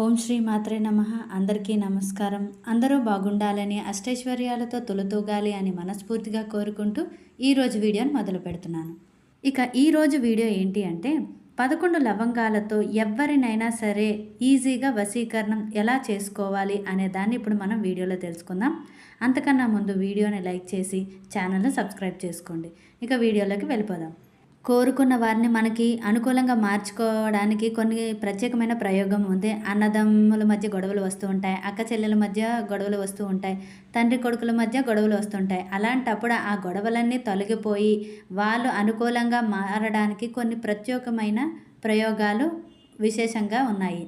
ఓం శ్రీ మాత్రే నమ. అందరికీ నమస్కారం. అందరూ బాగుండాలని అష్టైశ్వర్యాలతో తులతూగాలి అని మనస్ఫూర్తిగా కోరుకుంటూ ఈరోజు వీడియోని మొదలు పెడుతున్నాను. ఇక ఈరోజు వీడియో ఏంటి అంటే పదకొండు లవంగాలతో ఎవరినైనా సరే ఈజీగా వశీకరణం ఎలా చేసుకోవాలి అనే దాన్ని ఇప్పుడు మనం వీడియోలో తెలుసుకుందాం. అంతకన్నా ముందు వీడియోని లైక్ చేసి ఛానల్ని సబ్స్క్రైబ్ చేసుకోండి. ఇక వీడియోలోకి వెళ్ళిపోదాం. కోరుకున్న వారిని మనకి అనుకూలంగా మార్చుకోవడానికి కొన్ని ప్రత్యేకమైన ప్రయోగం ఉంది. అన్నదమ్ముల మధ్య గొడవలు వస్తూ ఉంటాయి. అక్క చెల్లెల మధ్య గొడవలు వస్తూ ఉంటాయి. తండ్రి కొడుకుల మధ్య గొడవలు వస్తుంటాయి అలాంటప్పుడు ఆ గొడవలన్నీ తొలగిపోయి వాళ్ళు అనుకూలంగా మారడానికి కొన్ని ప్రత్యేకమైన ప్రయోగాలు విశేషంగా ఉన్నాయి.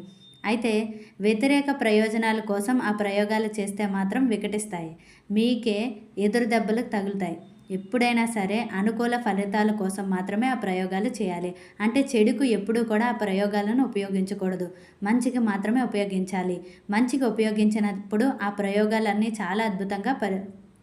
అయితే వ్యతిరేక ప్రయోజనాల కోసం ఆ ప్రయోగాలు చేస్తే మాత్రం వికటిస్తాయి. మీకే ఎదురు దెబ్బలు తగులుతాయి. ఎప్పుడైనా సరే అనుకూల ఫలితాల కోసం మాత్రమే ఆ ప్రయోగాలు చేయాలి. అంటే చెడుకు ఎప్పుడూ కూడా ఆ ప్రయోగాలను ఉపయోగించకూడదు. మంచికి మాత్రమే ఉపయోగించాలి. మంచికి ఉపయోగించినప్పుడు ఆ ప్రయోగాలన్నీ చాలా అద్భుతంగా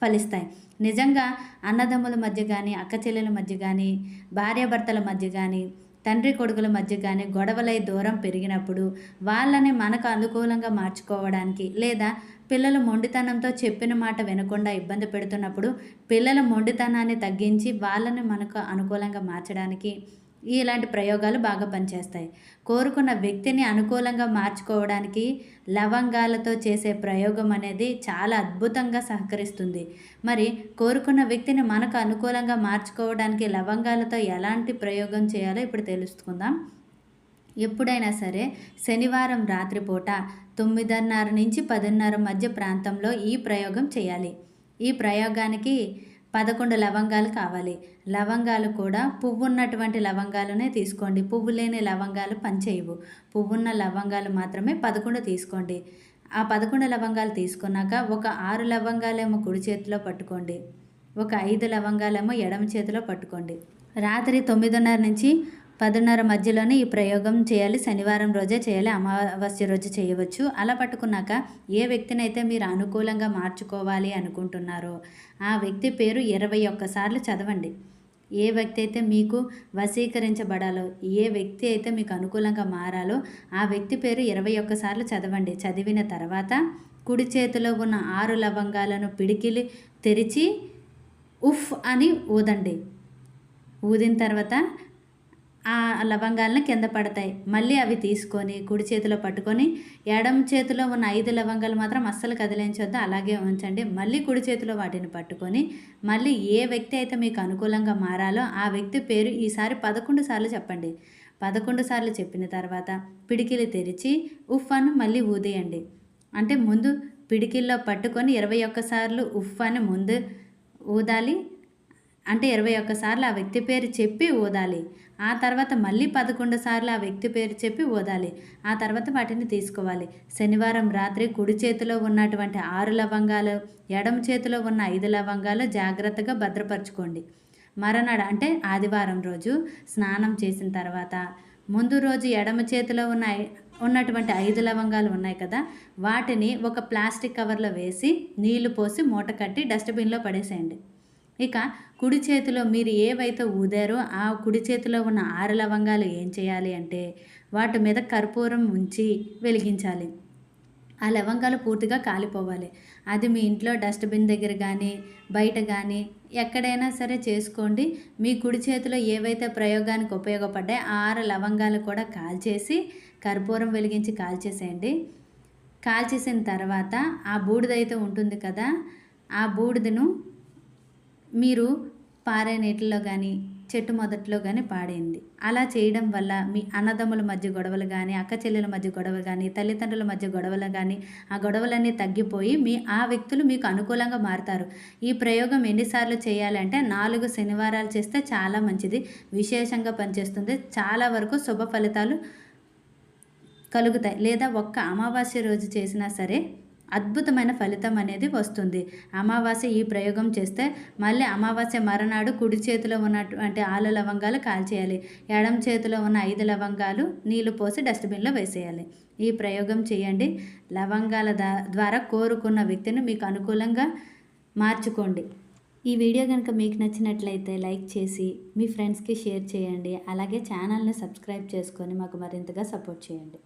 ఫలిస్తాయి. నిజంగా అన్నదమ్ముల మధ్య కానీ అక్క చెల్లెల మధ్య కానీ భార్యాభర్తల మధ్య కానీ తండ్రి కొడుకుల మధ్య కానీ గొడవలై దూరం పెరిగినప్పుడు వాళ్ళని మనకు అనుకూలంగా మార్చుకోవడానికి లేదా పిల్లలు మొండితనంతో చెప్పిన మాట వినకుండా ఇబ్బంది పెడుతున్నప్పుడు పిల్లల మొండితనాన్ని తగ్గించి వాళ్ళని మనకు అనుకూలంగా మార్చడానికి ఇలాంటి ప్రయోగాలు బాగా పనిచేస్తాయి. కోరుకున్న వ్యక్తిని అనుకూలంగా మార్చుకోవడానికి లవంగాలతో చేసే ప్రయోగం అనేది చాలా అద్భుతంగా సహకరిస్తుంది. మరి కోరుకున్న వ్యక్తిని మనకు అనుకూలంగా మార్చుకోవడానికి లవంగాలతో ఎలాంటి ప్రయోగం చేయాలో ఇప్పుడు తెలుసుకుందాం. ఎప్పుడైనా సరే శనివారం రాత్రిపూట తొమ్మిదిన్నర నుంచి పదిన్నర మధ్య ప్రాంతంలో ఈ ప్రయోగం చేయాలి. ఈ ప్రయోగానికి పదకొండు లవంగాలు కావాలి. లవంగాలు కూడా పువ్వున్నటువంటి లవంగాలనే తీసుకోండి. పువ్వు లేని లవంగాలు పనిచేయవు. పువ్వున్న లవంగాలు మాత్రమే పదకొండు తీసుకోండి. ఆ పదకొండు లవంగాలు తీసుకున్నాక ఒక ఆరు లవంగాలేమో కుడి చేతిలో పట్టుకోండి. ఒక ఐదు లవంగాలేమో ఎడమ చేతిలో పట్టుకోండి. రాత్రి తొమ్మిదిన్నర నుంచి పదిన్నర మధ్యలోనే ఈ ప్రయోగం చేయాలి. శనివారం రోజే చేయాలి. అమావాస్య రోజు చేయవచ్చు. అలా పట్టుకున్నాక ఏ వ్యక్తినైతే మీరు అనుకూలంగా మార్చుకోవాలి అనుకుంటున్నారో ఆ వ్యక్తి పేరు ఇరవై ఒక్కసార్లు చదవండి. ఏ వ్యక్తి అయితే మీకు వశీకరించబడాలో ఏ వ్యక్తి అయితే మీకు అనుకూలంగా మారాలో ఆ వ్యక్తి పేరు ఇరవై ఒక్కసార్లు చదవండి. చదివిన తర్వాత కుడి చేతిలో ఉన్న ఆరు లవంగాలను పిడికిలి తెరిచి ఉఫ్ అని ఊదండి. ఊదిన తర్వాత ఆ లవంగాలను కింద పడతాయి. మళ్ళీ అవి తీసుకొని కుడి చేతిలో పట్టుకొని ఎడమ చేతిలో ఉన్న ఐదు లవంగాలు మాత్రం అస్సలు కదిలించొద్దు. అలాగే ఉంచండి. మళ్ళీ కుడి చేతిలో వాటిని పట్టుకొని మళ్ళీ ఏ వ్యక్తి అయితే మీకు అనుకూలంగా మారాలో ఆ వ్యక్తి పేరు ఈసారి పదకొండు సార్లు చెప్పండి. పదకొండు సార్లు చెప్పిన తర్వాత పిడికిలు తెరిచి ఉఫ్ అని మళ్ళీ ఊదేయండి. అంటే ముందు పిడికిల్లో పట్టుకొని ఇరవై ఒక్కసార్లు ఉఫ్ అని ముందు ఊదాలి. అంటే ఇరవై ఒక్కసార్లు ఆ వ్యక్తి పేరు చెప్పి ఊదాలి ఆ తర్వాత మళ్ళీ పదకొండు సార్లు ఆ వ్యక్తి పేరు చెప్పి ఓదాలి. ఆ తర్వాత వాటిని తీసుకోవాలి. శనివారం రాత్రి కుడి చేతిలో ఉన్నటువంటి ఆరు లవంగాలు ఎడమ చేతిలో ఉన్న ఐదు లవంగాలు జాగ్రత్తగా భద్రపరచుకోండి. మరనాడు అంటే ఆదివారం రోజు స్నానం చేసిన తర్వాత ముందు రోజు ఎడమ చేతిలో ఉన్న ఉన్నటువంటి ఐదు లవంగాలు ఉన్నాయి కదా వాటిని ఒక ప్లాస్టిక్ కవర్లో వేసి నీళ్ళు పోసి మూట కట్టి డస్ట్బిన్లో పడేసేయండి. ఇక కుడి చేతిలో మీరు ఏవైతే ఊదారో ఆ కుడి చేతిలో ఉన్న ఆరు లవంగాలు ఏం చేయాలి అంటే వాటి మీద కర్పూరం ఉంచి వెలిగించాలి. ఆ లవంగాలు పూర్తిగా కాలిపోవాలి. అది మీ ఇంట్లో డస్ట్బిన్ దగ్గర కానీ బయట కానీ ఎక్కడైనా సరే చేసుకోండి. మీ కుడి చేతిలో ఏవైతే ప్రయోగానికి ఉపయోగపడ్డాయి ఆ ఆరు లవంగాలు కూడా కాల్చేసి కర్పూరం వెలిగించి కాల్చేసేయండి. కాల్చేసిన తర్వాత ఆ బూడిద అయితే ఉంటుంది కదా ఆ బూడిదను మీరు పారే నీటిలో కానీ చెట్టు మొదట్లో కానీ పాడైంది. అలా చేయడం వల్ల మీ అన్నదమ్ముల మధ్య గొడవలు కానీ అక్క చెల్లెల మధ్య గొడవలు కానీ తల్లిదండ్రుల మధ్య గొడవలు కానీ ఆ గొడవలన్నీ తగ్గిపోయి మీ ఆ వ్యక్తులు మీకు అనుకూలంగా మారుతారు. ఈ ప్రయోగం ఎన్నిసార్లు చేయాలంటే నాలుగు శనివారాలు చేస్తే చాలా మంచిది. విశేషంగా పనిచేస్తుంది. చాలా వరకు శుభ ఫలితాలు కలుగుతాయి. లేదా ఒక్క అమావాస్య రోజు చేసినా సరే అద్భుతమైన ఫలితం అనేది వస్తుంది. అమావాస్య ఈ ప్రయోగం చేస్తే మళ్ళీ అమావాస్య మరనాడు కుడి చేతిలో ఉన్నటువంటి ఆలు లవంగాలు కాల్చేయాలి. ఎడం చేతిలో ఉన్న ఐదు లవంగాలు నీళ్ళు పోసి డస్ట్బిన్లో వేసేయాలి. ఈ ప్రయోగం చేయండి. లవంగాల ద్వారా కోరుకున్న వ్యక్తిని మీకు అనుకూలంగా మార్చుకోండి. ఈ వీడియో కనుక మీకు నచ్చినట్లయితే లైక్ చేసి మీ ఫ్రెండ్స్కి షేర్ చేయండి. అలాగే ఛానల్ని సబ్స్క్రైబ్ చేసుకొని మాకు మరింతగా సపోర్ట్ చేయండి.